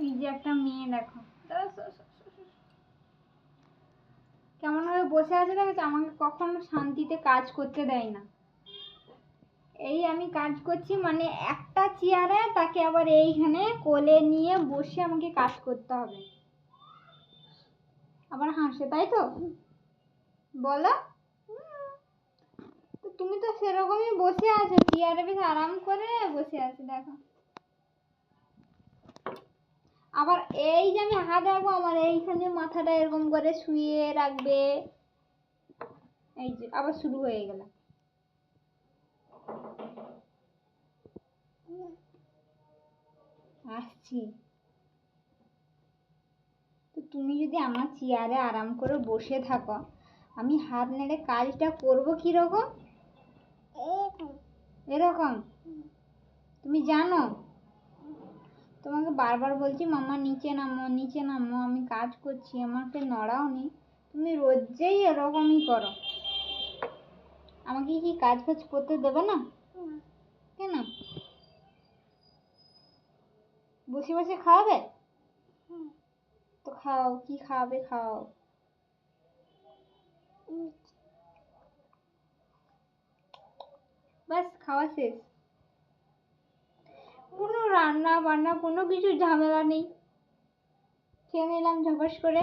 এই যে একটা মেয়ে দেখো। কেমন ভাবে বসে আছে দেখেছ? আমাকে কখনো শান্তিতে কাজ করতে দেয় না। এই আমি কাজ করছি মানে একটা চেয়ারে, তাকে আবার এইখানে কোলে নিয়ে বসে আমাকে কাজ করতে হবে। আবার হাসে, তাই তো? বলো। তুমি তো সেরকমই বসে আছো, চেয়ারে বেশ আরাম করে বসে আছো, দেখো। আবার এই যে আমি হাত রাখব আমার এইখানে মাথাটা এরকম করে শুয়ে রাখবে। এই যে আবার শুরু হয়ে গেল। আসছি। তো তুমি যদি আমার চেয়ারে আরাম করে বসে থাকো আমি হাত নেড়ে কাজটা করব কীরকম? এরকম? তুমি জানো? তোমাকে বারবার বলছি, মামা, নিচে নামো নিচে নামো, আমি কাজ করছি আমাকে নড়াও নি তুমি রোজেই এরকমই করো। আমাকে কি কাজ ফাজ করতে দেবে না? কেন? বসে বসে খাওয়াবে? তো খাও, কি খাওয়াবে খাও। ব্যাস খাওয়া শেষ। রান্না বান্না কোনো কিছু ঝামেলা নেই। খেয়ে নিলাম ঝপাস করে।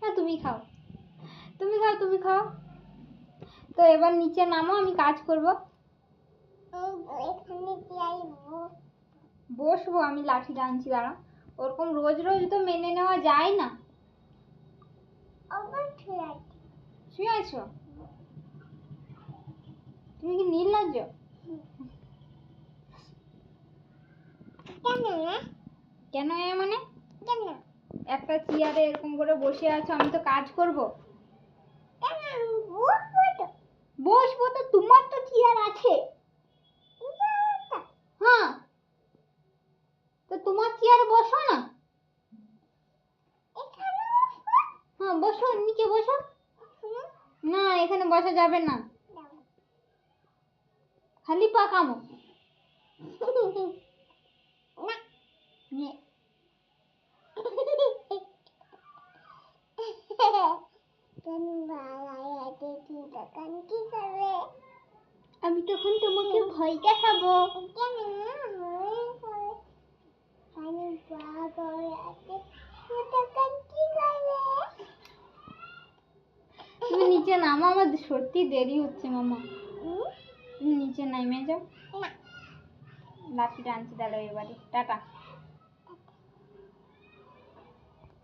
না তুমি খাও। তুমি খাও তুমি খাও। তো এবার নিচে নামো আমি কাজ করব। বসবো আমি লাঠি টানছি দাঁড়া। ওরকম রোজ রোজ তো মেনে নেওয়া যায় না। শুয়ে আছো? তুমি কি নির্লজ্জ কেন এ মানে? একটা চেয়ারে এরকম করে বসে আছো আমি তো কাজ করব। বসবো তো। তোমার তো চেয়ার আছে। হ্যাঁ। তো তোমার চেয়ারে বসো না। হ্যাঁ বসো নিচে বসো। না এখানে বসা যাবে না। খালি পাকামো। আমি তখন তোমাকে ভয় দেখাবো তুমি নিচে নামো আমার সত্যি দেরি হচ্ছে, মামা নিচে নেমে যাও। লাঠি টানছি তাহলে এবারে। টাটা।